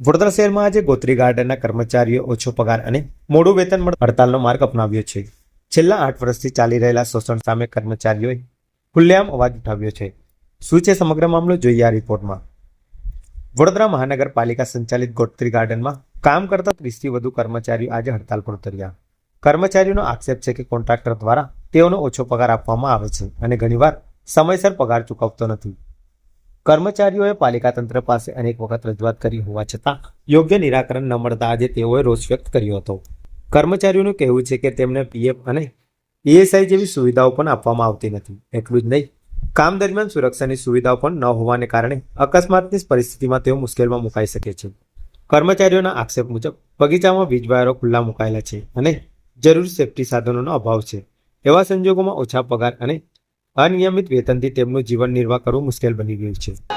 વડોદરા શહેરમાં આજે ગોત્રી ગાર્ડનના કર્મચારીઓ ઓછો પગાર અને મોડું વેતન મળતા હડતાલનો માર્ગ અપનાવ્યો છે. છેલ્લા આઠ વર્ષથી ચાલી રહેલા શોષણ સામે કર્મચારીઓએ ખુલ્લેઆમ અવાજ ઉઠાવ્યો છે. શું છે સમગ્ર મામલો? જોઈએ આ રિપોર્ટમાં. વડોદરા મહાનગરપાલિકા સંચાલિત ગોત્રી ગાર્ડનમાં કામ કરતા ત્રીસથી વધુ કર્મચારીઓ આજે હડતાલ પર ઉતર્યા. કર્મચારીઓનો આક્ષેપ છે કે કોન્ટ્રાક્ટર દ્વારા તેઓનો ઓછો પગાર આપવામાં આવે છે અને ઘણીવાર સમયસર પગાર ચૂકવતો નથી. કર્મચારીઓએ પાલિકા તંત્ર પાસે અનેક વખત રજૂઆત કરી હોવા છતાં યોગ્ય નિરાકરણ ન મળતા આજે તેઓએ રોષ વ્યક્ત કર્યો હતો. કર્મચારીઓનું કહેવું છે કે તેમને પીએફ અને ઈએસઆઈ જેવી સુવિધાઓ પણ આપવામાં આવતી નથી. એટલું જ નહીં, કામ દરમિયાન સુરક્ષાની સુવિધાઓ પણ ન હોવાને કારણે અકસ્માતની પરિસ્થિતિમાં તેઓ મુશ્કેલમાં મુકાઈ શકે છે. કર્મચારીઓના આક્ષેપ મુજબ, બગીચામાં વીજવાયરો ખુલ્લા મુકાયેલા છે અને જરૂરી સેફટી સાધનોનો અભાવ છે. એવા સંજોગોમાં ઓછા પગાર અને અનિયમિત વેતનથી તેમનું જીવન નિર્વાહ કરવું મુશ્કેલ બની ગયું છે.